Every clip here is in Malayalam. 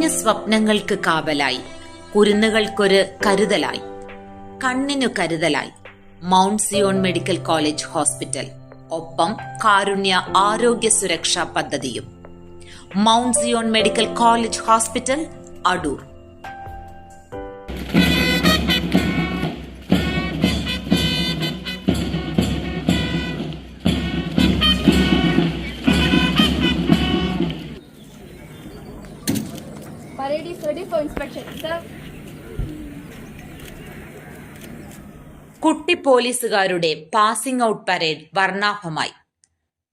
കുഞ്ഞു സ്വപ്നങ്ങൾക്ക് കാവലായി. കുരുന്നുകൾക്കൊരു കരുതലായി. കണ്ണിനു കരുതലായി. Mount Zion medical college hospital. ഒപ്പം കാരുണ്യ ആരോഗ്യ സുരക്ഷാ പദ്ധതിയും. Mount Zion medical college hospital Adoor. Parade is ready for inspection. Sir, കുട്ടി പോലീസുകാരുടെ passing out parade വർണാഭമായി.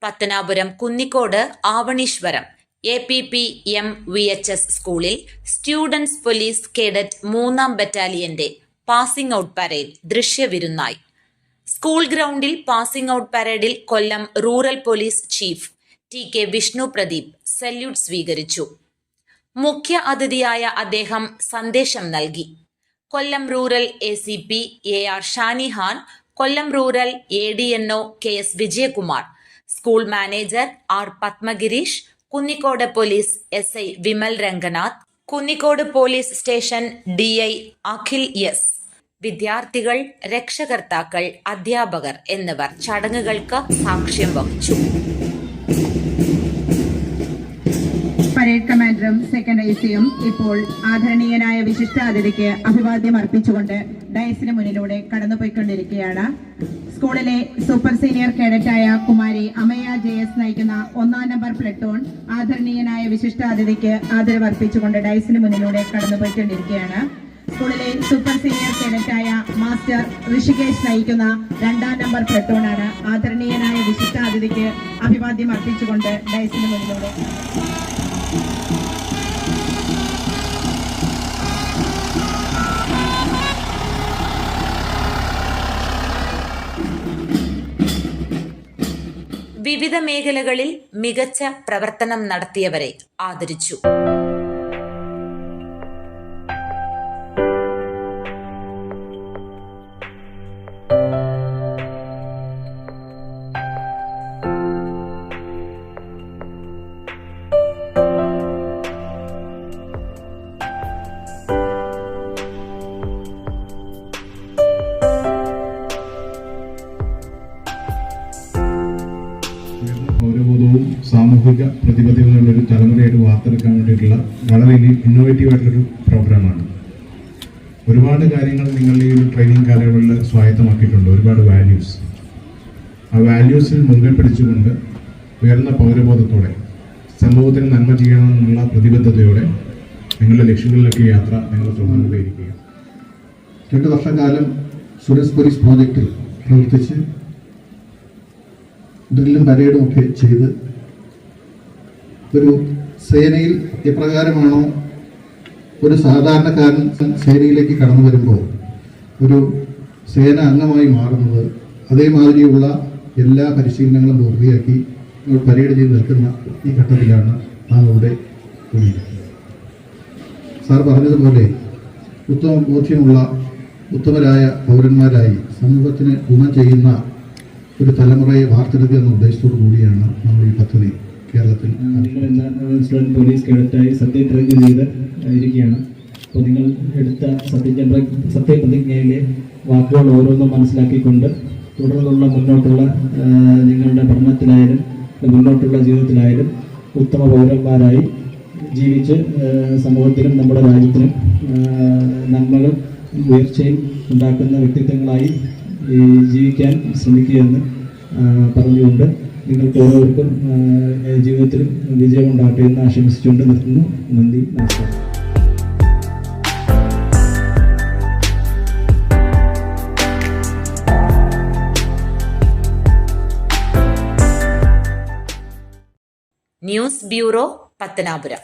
Pathanapuram Kunnicode Avaneeswaram A P P M V H S സ്കൂളിൽ സ്റ്റുഡൻസ് പോലീസ് കേഡറ്റ് മൂന്നാം ബറ്റാലിയന്റെ പാസിംഗ് ഔട്ട് പരേഡ് ദൃശ്യവിരുന്നായി. സ്കൂൾ ഗ്രൗണ്ടിൽ പാസിംഗ് ഔട്ട് പരേഡിൽ Kollam rural police chief T K Vishnu Pradeep salute സ്വീകരിച്ചു. മുഖ്യ അതിഥിയായ അദ്ദേഹം സന്ദേശം നൽകി. Kollam rural A C P A R Shanihan Kollam rural A D N O K S Vijayakumar school manager R Padmagireesh Kunnicode police S I Vimal Ranganath Kunnicode police station D I Akhil S. വിദ്യാർത്ഥികൾ രക്ഷകർത്താക്കൾ അധ്യാപകർ എന്നിവർ ചടങ്ങുകൾക്ക് സാക്ഷ്യം വഹിച്ചു. പരേഡ് കമാൻഡറും സെക്കൻഡ് ഐ സിയും ഇപ്പോൾ ആദരണീയനായ വിശിഷ്ടാതിഥിക്ക് അഭിവാദ്യം അർപ്പിച്ചുകൊണ്ട് ഡയസിന് മുന്നിലൂടെ കടന്നുപോയിക്കൊണ്ടിരിക്കുകയാണ്. സ്കൂളിലെ സൂപ്പർ സീനിയർ കേഡറ്റായ കുമാരി അമയ ജെ എസ് നയിക്കുന്ന ഒന്നാം നമ്പർ പ്ലട്ടോൺ ആദരണീയനായ വിശിഷ്ടാതിഥിക്ക് ആദരവ് അർപ്പിച്ചുകൊണ്ട് ഡയസിന് മുന്നിലൂടെ കടന്നുപോയിക്കൊണ്ടിരിക്കുകയാണ്. സ്കൂളിലെ സൂപ്പർ സീനിയർ കേഡറ്റായ മാസ്റ്റർ ഋഷികേഷ് നയിക്കുന്ന രണ്ടാം നമ്പർ പ്ലട്ടോണാണ് ആദരണീയനായ വിശിഷ്ടാതിഥിക്ക് അഭിവാദ്യം അർപ്പിച്ചുകൊണ്ട് ഡയസിന് മുന്നിലൂടെ വിവിധ മേഖലകളിൽ മികച്ച പ്രവർത്തനം നടത്തിയവരെ ആദരിച്ചു. സാമൂഹിക പ്രതിബദ്ധതയുള്ള ഒരു തലമുറയായിട്ട് വാർത്തെടുക്കാൻ വേണ്ടിയിട്ടുള്ള വളരെ ഇന്നോവേറ്റീവ് ആയിട്ടുള്ളൊരു പ്രോഗ്രാമാണ് ഒരുപാട് കാര്യങ്ങൾ നിങ്ങളുടെ ഈ ഒരു ട്രെയിനിങ് കാലയളവിൽ സ്വായത്തമാക്കിയിട്ടുണ്ട്. ഒരുപാട് വാല്യൂസ് ആ വാല്യൂസിൽ മുൻകൈ പിടിച്ചുകൊണ്ട് ഉയർന്ന പൗരബോധത്തോടെ സമൂഹത്തിന് നന്മ ചെയ്യണമെന്നുള്ള പ്രതിബദ്ധതയോടെ നിങ്ങളുടെ ലക്ഷ്യങ്ങളിലേക്ക് യാത്ര നിങ്ങൾ തുടർന്നുകൊണ്ടേയിരിക്കുക രണ്ട് വർഷക്കാലം സുരേഷ് പോലീസ് പ്രോജക്റ്റിൽ പ്രവർത്തിച്ച് ഡ്രില്ലും പരേഡും ഒക്കെ ചെയ്ത് ഒരു സേനയിൽ എപ്രകാരമാണോ ഒരു സാധാരണക്കാരൻ സേനയിലേക്ക് കടന്നു വരുമ്പോൾ ഒരു സേന അംഗമായി മാറുന്നത് അതേമാതിരിയുള്ള എല്ലാ പരിശീലനങ്ങളും പൂർത്തിയാക്കി പരേഡ് ചെയ്ത് നിൽക്കുന്ന ഈ ഘട്ടത്തിലാണ് നാം ഇവിടെ സാർ പറഞ്ഞതുപോലെ ഉത്തമ ബോധ്യമുള്ള ഉത്തമരായ പൗരന്മാരായി സമൂഹത്തിന് ഗുണം ചെയ്യുന്ന ഒരു തലമുറയെ വാർത്തെടുക്കുക എന്ന ഉദ്ദേശത്തോടു കൂടിയാണ് നമ്മൾ ഈ പദ്ധതി കേരളത്തിൽ നിങ്ങൾ എന്താ പോലീസ് കേഡറ്റായി സത്യപ്രതിജ്ഞ ചെയ്ത് ഇരിക്കുകയാണ്. അപ്പോൾ നിങ്ങൾ എടുത്ത സത്യപ്ര സത്യപ്രതിജ്ഞയിലെ വാക്കുകൾ ഓരോന്നും മനസ്സിലാക്കിക്കൊണ്ട് തുടർന്നുള്ള മുന്നോട്ടുള്ള നിങ്ങളുടെ പഠനത്തിലായാലും മുന്നോട്ടുള്ള ജീവിതത്തിലായാലും ഉത്തമ പൗരന്മാരായി ജീവിച്ച് സമൂഹത്തിനും നമ്മുടെ രാജ്യത്തിനും നന്മകളും ഉയർച്ചയും ഉണ്ടാക്കുന്ന വ്യക്തിത്വങ്ങളായി ജീവിക്കാൻ ശ്രമിക്കുകയെന്ന് പറഞ്ഞുകൊണ്ട് നിങ്ങൾക്ക് ഏവർക്കും ജീവിതത്തിലും വിജയം ഉണ്ടാകട്ടെ എന്ന് ആശംസിച്ചുകൊണ്ട് നിർത്തുന്നു. നന്ദി നമസ്കാരം. News bureau Pathanapuram.